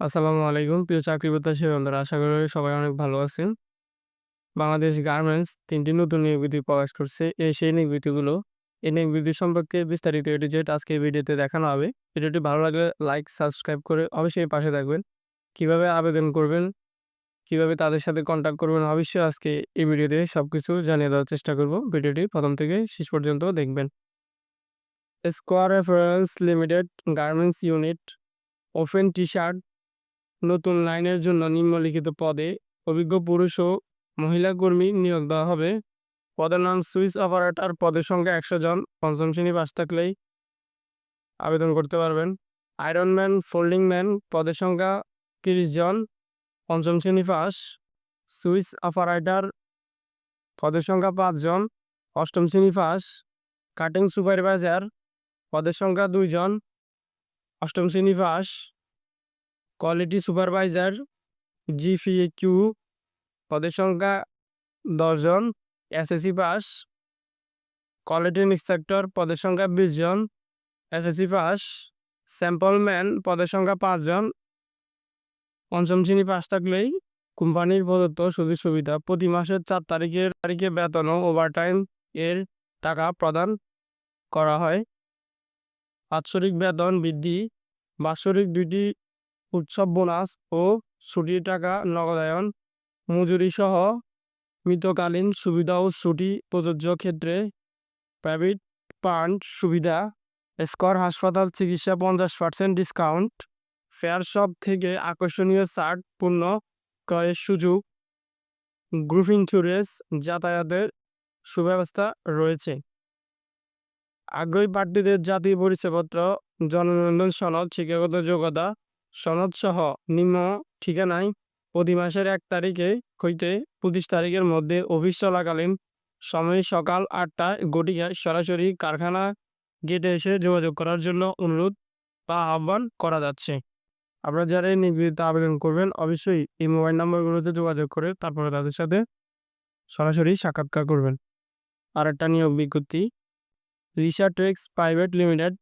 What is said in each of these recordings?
আসসালামু আলাইকুম। প্রিয় চাকরি প্রত্যাশী বন্ধুরা, আশা করি সবাই অনেক ভালো আছেন। বাংলাদেশ গার্মেন্টস তিনটি নতুন নিয়োগ বিধি প্রকাশ করছে। এই সেই নিয়োগ বিধিগুলো এই নিয়োগ বিধি সম্পর্কে বিস্তারিত এটি জেড আজকে ভিডিওতে দেখানো হবে। ভিডিওটি ভালো লাগলে লাইক, সাবস্ক্রাইব করে অবশ্যই পাশে থাকবেন। কীভাবে আবেদন করবেন, কীভাবে তাদের সাথে কন্ট্যাক্ট করবেন, অবশ্যই আজকে এই ভিডিওতে সব কিছু জানিয়ে দেওয়ার চেষ্টা করব। ভিডিওটি প্রথম থেকে শেষ পর্যন্ত দেখবেন। Square reference limited garments unit, open T shirt নতুন লাইনের জন্য নিম্নলিখিত পদে অভিজ্ঞ পুরুষ ও মহিলা কর্মী নিয়োগ দেওয়া হবে। পদের নাম সুইচ অপারেটর পদের সংখ্যা একশো জন। পঞ্চম শ্রেণি পাশ থাকলেই আবেদন করতে পারবেন। আয়রন ম্যান, ফোল্ডিং ম্যান পদের সংখ্যা তিরিশ জন। পঞ্চম শ্রেণি পাস সুইচ অপারেটর পদের সংখ্যা পাঁচজন অষ্টম শ্রেণি পাস কাটিং সুপারভাইজার পদের সংখ্যা দুইজন অষ্টম শ্রেণি পাস কোয়ালিটি সুপারভাইজার কিউ পদের সংখ্যা দশজন এসএসসি পাস কোয়ালিটি ইন্সপেক্টর পদের সংখ্যা বিশ জন এসএসসি পাস স্যাম্পল ম্যান পদের সংখ্যা পাঁচজন। পঞ্চম শ্রেণি পাস থাকলেই কোম্পানির প্রদত্ত সুযোগ সুবিধা প্রতি মাসের চার তারিখের তারিখে বেতন ও ওভারটাইম এর টাকা প্রদান করা হয়। বাৎসরিক বেতন বৃদ্ধি, বাৎসরিক দুইটি উৎসব, বোনাস ও ছুটির টাকা, নগদায়ন মজুরি সহ মৃতকালীন সুবিধা ও ছুটি প্রযোজ্য ক্ষেত্রে প্রাইভেট ফান্ড সুবিধা স্কর হাসপাতাল চিকিৎসা পঞ্চাশ পার্সেন্ট ডিসকাউন্ট ফেয়ার শপ থেকে আকর্ষণীয় শার্ট পূর্ণ ক্রয়ের সুযোগ, গ্রুপ ইন্স্যুরেন্স যাতায়াতের সুব্যবস্থা রয়েছে। আগ্রহী প্রার্থীদের জাতীয় পরিচয়পত্র, জননন্দন সনদ, শিক্ষাগত যোগ্যতা সনদসহ নিম্ন ঠিকানায় প্রতি মাসের এক তারিখে হইতে পঁচিশ তারিখের মধ্যে অফিস চলাকালীন সময় সকাল আটটায় গটিকায় সরাসরি কারখানা গেটে এসে যোগাযোগ করার জন্য অনুরোধ বা আহ্বান করা যাচ্ছে। আপনারা যারা এই নিগৃহীত আবেদন করবেন, অবশ্যই এই মোবাইল নাম্বারগুলোতে যোগাযোগ করে তারপরে তাদের সাথে সরাসরি সাক্ষাৎকার করবেন। আর একটা নিয়োগ বিজ্ঞপ্তি রিসার্টেক্স প্রাইভেট লিমিটেড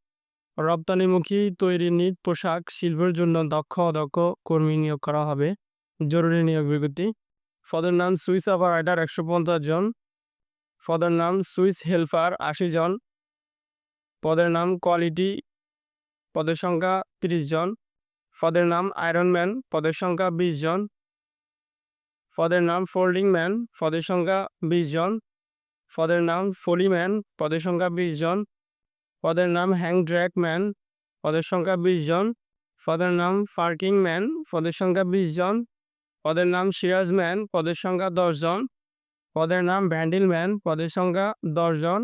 রপ্তানিমুখী তৈরি নিট পোশাক শিল্পের জন্য দক্ষ অদক্ষ কর্মী নিয়োগ করা হবে। জরুরি নিয়োগ বিজ্ঞপ্তি। পদের নাম সুইস অপারেটার একশো পঞ্চাশ জন। পদের নাম সুইস হেল্পার আশি জন। পদের নাম কোয়ালিটি পদের সংখ্যা তিরিশ জন। পদের নাম আয়রন ম্যান পদের সংখ্যা বিশ জন। পদের নাম ফোল্ডিং ম্যান পদের সংখ্যা বিশ জন। পদের নাম ফলিম্যান পদের সংখ্যা বিশ জন। পদের নাম হ্যাং ড্র্যাক ম্যান পদের সংখ্যা বিশ জন পদের নাম ফার্কিং ম্যান পদের সংখ্যা বিশ জন পদের নাম সিরাজ ম্যান পদের সংখ্যা দশ জন পদের নাম ভ্যান্ডিল ম্যান পদের সংখ্যা দশ জন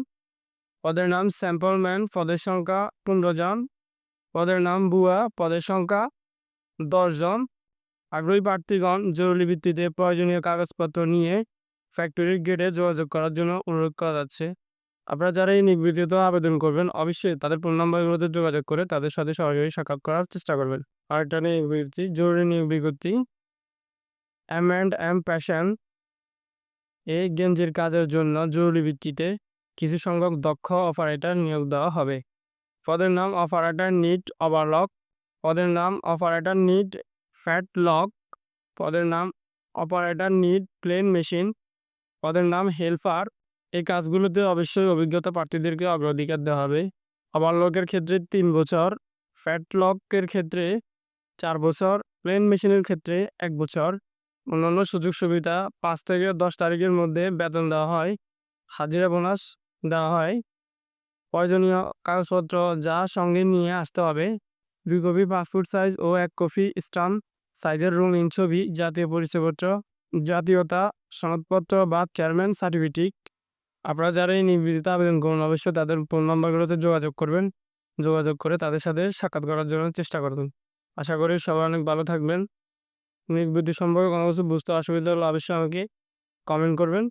পদের নাম স্যাম্পল ম্যান পদের সংখ্যা পনেরো জন পদের নাম বুয়া পদের সংখ্যা দশ জন আগ্রহী প্রার্থীগণ জরুরি ভিত্তিতে প্রয়োজনীয় কাগজপত্র নিয়ে ফ্যাক্টরির গেটে যোগাযোগ করার জন্য অনুরোধ করা যাচ্ছে আপনারা যারা এই নিবৃত্তিতে আবেদন করবেন, অবশ্যই তাদের ফোন নাম্বারগুলোতে যোগাযোগ করে তাদের সাথে সরাসরি সাক্ষাৎ করার চেষ্টা করবেন। আর একটা নিয়োগ বিজ্ঞপ্তি জরুরি নিয়োগ বিজ্ঞপ্তি। এম অ্যান্ড এম প্যাশন এই গেঞ্জির কাজের জন্য জরুরি ভিত্তিতে কিছু সংখ্যক দক্ষ অপারেটর নিয়োগ দেওয়া হবে। পদের নাম অপারেটর নিট ওভারলক, পদের নাম অপারেটর নিট ফ্যাট লক পদের নাম অপারেটর নিট প্লেন মেশিন, পদের নাম হেল্পার এই কাজগুলোতে অবশ্যই অভিজ্ঞতা প্রার্থীদেরকে অগ্রাধিকার দেওয়া হবে। ওভারলকের ক্ষেত্রে তিন বছর, ফ্যাট লকের ক্ষেত্রে চার বছর, প্লেন মেশিনের ক্ষেত্রে এক বছর। অন্যান্য সুযোগ সুবিধা, পাঁচ থেকে দশ তারিখের মধ্যে বেতন দেওয়া হয়, হাজিরা বোনাস দেওয়া হয়। প্রয়োজনীয় কাগজপত্র যা সঙ্গে নিয়ে আসতে হবে। দুই কপি পাসপোর্ট সাইজ ও এক কপি স্টাম্প, সাইজের রঙিন ছবি, জাতীয় পরিচয়পত্র, জাতীয়তা, সনদপত্র বা চেয়ারম্যান সার্টিফিকেট। আপনারা যারা এই নিবৃত্তিতে আবেদন করুন, অবশ্যই তাদের ফোন নাম্বারগুলোতে যোগাযোগ করবেন। যোগাযোগ করে তাদের সাথে সাক্ষাৎ করার জন্য চেষ্টা করবেন আশা করি সবাই অনেক ভালো থাকবেন। নিবৃত্তি সম্পর্কে কোনো কিছু বুঝতে অসুবিধা হলে অবশ্যই আমাকে কমেন্ট করবেন।